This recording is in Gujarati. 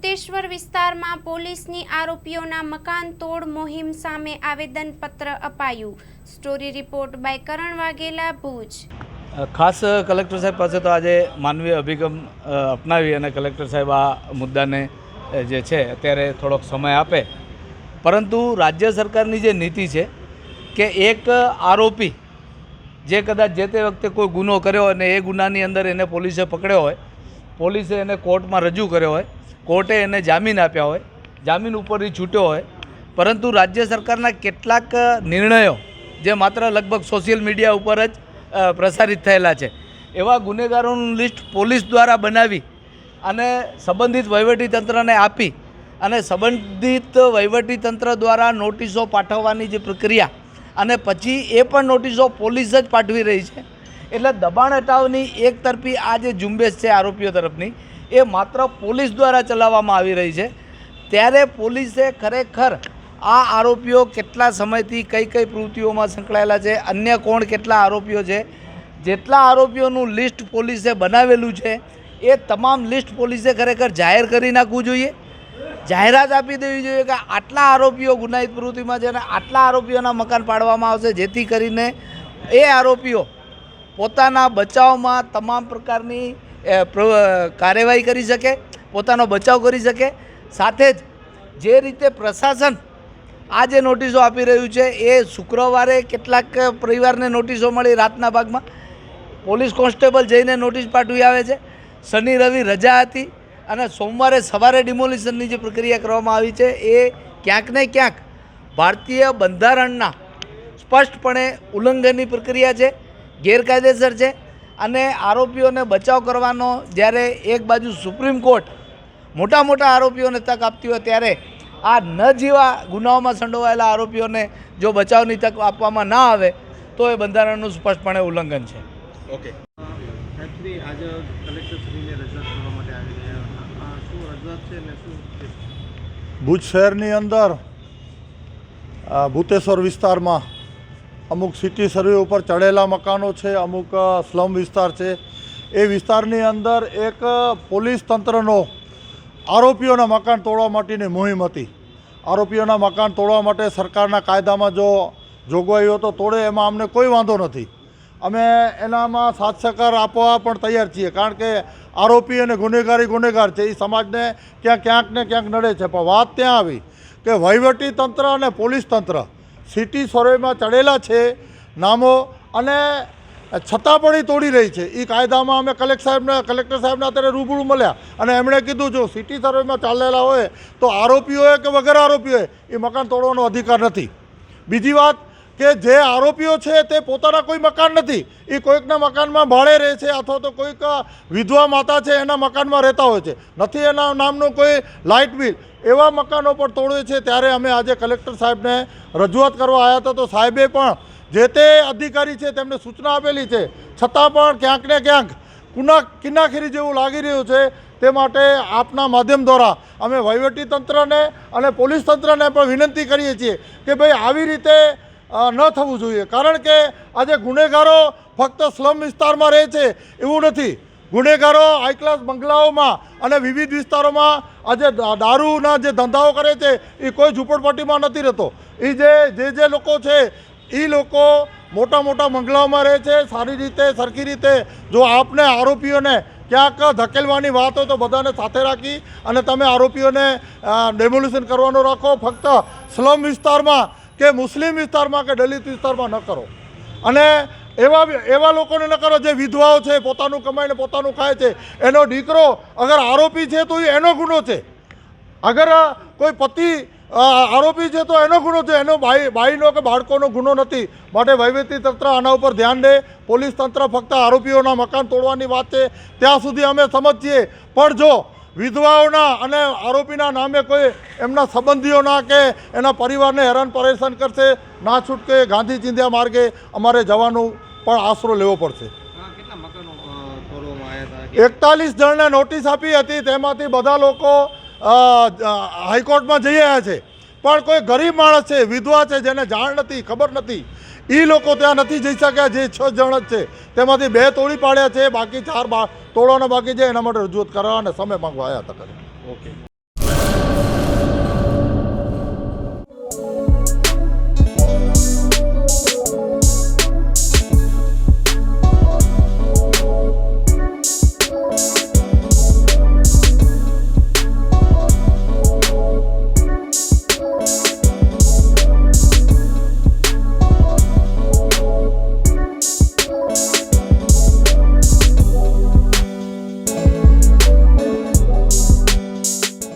ભૂતેશ્વર વિસ્તારમાં પોલીસની આરોપીઓના મકાન તોડ મોહિમ સામે આવેદનપત્ર અપાયું. Story report by Karan Vaghela, Bhuj. ખાસ કલેક્ટર સાહેબ પાસે તો આજે માનવીય અભિગમ અપનાવી અને કલેક્ટર સાહેબ આ મુદ્દાને જે છે અત્યારે થોડોક સમય આપે. પરંતુ રાજ્ય સરકારની જે નીતિ છે કે એક આરોપી જે કદાચ જે તે વખતે કોઈ ગુનો કર્યો હોય અને એ ગુનાની અંદર એને પોલીસે પકડ્યો હોય, પોલીસે એને કોર્ટમાં રજૂ કર્યો હોય કોર્ટે એને જામીન આપ્યા હોય, જામીન ઉપરથી છૂટ્યો હોય. પરંતુ રાજ્ય સરકારના કેટલાક નિર્ણયો જે માત્ર લગભગ સોશિયલ મીડિયા ઉપર જ પ્રસારિત થયેલા છે. એવા ગુનેગારોનું લિસ્ટ પોલીસ દ્વારા બનાવી અને સંબંધિત વહીવટીતંત્રને આપી અને સંબંધિત વહીવટીતંત્ર દ્વારા નોટિસો પાઠવવાની જે પ્રક્રિયા અને પછી એ પણ નોટિસો પોલીસ જ પાઠવી રહી છે. એટલે દબાણ હટાવની એક તરફી આ જે ઝુંબેશ છે આરોપીઓ તરફની એ માત્ર પોલીસ દ્વારા ચલાવવામાં આવી રહી છે. ત્યારે પોલીસે ખરેખર આ આરોપીઓ કેટલા સમયથી કઈ કઈ પ્રવૃત્તિઓમાં સંકળાયેલા છે, અન્ય કોણ કેટલા આરોપીઓ છે, જેટલા આરોપીઓનું લિસ્ટ પોલીસે બનાવેલું છે, એ તમામ લિસ્ટ પોલીસે ખરેખર જાહેર કરી નાખવું જોઈએ. જાહેરાત આપી દેવી જોઈએ કે આટલા આરોપીઓ ગુનાહિત પ્રવૃત્તિમાં છે અને આટલા આરોપીઓના મકાન પાડવામાં આવશે, જેથી કરીને એ આરોપીઓ પોતાના બચાવમાં તમામ પ્રકારની કાર્યવાહી કરી શકે, પોતાનો બચાવ કરી શકે. સાથે જ જે રીતે પ્રશાસન આ જે નોટિસો આપી રહ્યું છે, એ શુક્રવારે કેટલાક પરિવારને નોટિસો મળી રાતના ભાગમાં. પોલીસ કોન્સ્ટેબલ જઈને નોટિસ પાઠવી આવે છે. શનિ, રવિ રજા હતી અને સોમવારે સવારે ડિમોલિશનની જે પ્રક્રિયા કરવામાં આવી છે, એ ક્યાંક ને ક્યાંક ભારતીય બંધારણના સ્પષ્ટપણે ઉલ્લંઘનની પ્રક્રિયા છે, ગેરકાયદેસર છે. અને આરોપીઓને બચાવ કરવાનો જ્યારે એક બાજુ સુપ્રીમ કોર્ટ મોટા મોટા આરોપીઓને તક આપતી હોય ત્યારે આ ન જેવા ગુનાઓમાં સંડોવાયેલા આરોપીઓને જો બચાવની તક આપવામાં ના આવે તો એ બંધારણનું સ્પષ્ટપણે ઉલ્લંઘન છે. ઓકે. સાહેબશ્રી આજે કલેક્ટરશ્રીને રજૂઆત કરવા માટે આવી રહ્યા આ શું રજૂઆત છે ને શું છે? ભુજ શહેરની અંદર ભૂતેશ્વર વિસ્તારમાં અમુક સિટી સર્વે ઉપર ચડેલા મકાનો છે, અમુક સ્લમ વિસ્તાર છે. એ વિસ્તારની અંદર એક પોલીસ તંત્રનો આરોપીઓના મકાન તોડવા માટેની મુહિમ હતી. આરોપીઓના મકાન તોડવા માટે સરકારના કાયદામાં જો જોગવાઈઓ તો તોડે, એમાં અમને કોઈ વાંધો નથી. અમે એનામાં સાથ સહકાર આપવા પણ તૈયાર છીએ, કારણ કે આરોપી અને ગુનેગારી ગુનેગાર છે. એ સમાજને ક્યાંક ક્યાંક ને ક્યાંક નડે છે. પણ વાત ત્યાં આવી કે વહીવટી તંત્ર અને પોલીસ તંત્ર સિટી સર્વેમાં ચડેલા છે, નામો અને છતાં પણ એ તોડી રહી છે. એ કાયદામાં અમે કલેક્ટર સાહેબને કલેક્ટર સાહેબને અત્યારે રૂબરૂ મળ્યા અને એમણે કીધું, જો સિટી સર્વેમાં ચાલેલા હોય તો આરોપીઓએ કે વગર આરોપીઓએ, એ મકાન તોડવાનો અધિકાર નથી. બીજી વાત કે જે આરોપીઓ છે તે પોતાના કોઈ મકાન નથી. એ કોઈકના મકાનમાં ભાડે રહે છે અથવા તો કોઈક વિધવા માતા છે એના મકાનમાં રહેતા હોય છે. નથી એના નામનું કોઈ લાઇટ બિલ. એવા મકાનો પર તોડે છે ત્યારે અમે આજે કલેક્ટર સાહેબને રજૂઆત કરવા આવ્યા હતા. તો સાહેબે પણ જે તે અધિકારી છે તેમને સૂચના આપેલી છે. છતાં પણ ક્યાંક ને ક્યાંક કુના કિનાખીરી જેવું લાગી રહ્યું છે. તે માટે આપના માધ્યમ દ્વારા અમે વહીવટી તંત્રને અને પોલીસ તંત્રને પણ વિનંતી કરીએ છીએ કે ભાઈ આવી રીતે ન થવું જોઈએ. કારણ કે આજે ગુનેગારો ફક્ત સ્લમ વિસ્તારમાં રહે છે, એવું નથી. ગુનેગારો હાઈ ક્લાસ બંગલાઓમાં અને વિવિધ વિસ્તારોમાં આજે દારૂના જે ધંધાઓ કરે છે, એ કોઈ ઝૂંપડપટ્ટીમાં નથી રહેતો. એ જે જે જે લોકો છે, એ લોકો મોટા મોટા બંગલાઓમાં રહે છે, સારી રીતે, સરખી રીતે. જો આપને આરોપીઓને ક્યાંક ધકેલવાની વાત હોય તો બધાને સાથે રાખી અને તમે આરોપીઓને ડેમોલ્યુશન કરવાનું રાખો. ફક્ત સ્લમ વિસ્તારમાં કે મુસ્લિમ વિસ્તારમાં કે દલિત વિસ્તારમાં ન કરો. અને એવા એવા લોકોને ન કરો જે વિધવાઓ છે, પોતાનું કમાઈને પોતાનું ખાય છે. એનો દીકરો અગર આરોપી છે તો એનો ગુનો છે. અગર કોઈ પતિ આરોપી છે તો એનો ગુનો છે. એનો ભાઈ ભાઈનો કે બાળકોનો ગુનો નથી. માટે વહીવટી તંત્ર આના ઉપર ધ્યાન દે. પોલીસ તંત્ર ફક્ત આરોપીઓના મકાન તોડવાની વાત છે. ત્યાં સુધી અમે સમજીએ. પણ જો વિધવાઓના અને આરોપીના નામે કોઈ એમના સંબંધીઓના કે એના પરિવારને હેરાન પરેશાન કરશે, ના છૂટકે ગાંધી ચિંધ્યા માર્ગે અમારે જવાનું પણ આશરો લેવો પડશે. એકતાલીસ જણને નોટિસ આપી હતી, તેમાંથી બધા લોકો હાઈકોર્ટમાં જઈ આવ્યા છે. પણ કોઈ ગરીબ માણસ છે, વિધવા છે, જેને જાણ નથી, ખબર નથી એ લોકો ત્યાં નથી જઈ શક્યા, જે છ જણ જ છે. તેમાંથી બે તોડી પાડ્યા છે, બાકી ચાર તોડવાના બાકી છે એના માટે રજૂઆત કરવા અને સમય માંગવા આવ્યા હતા ઓકે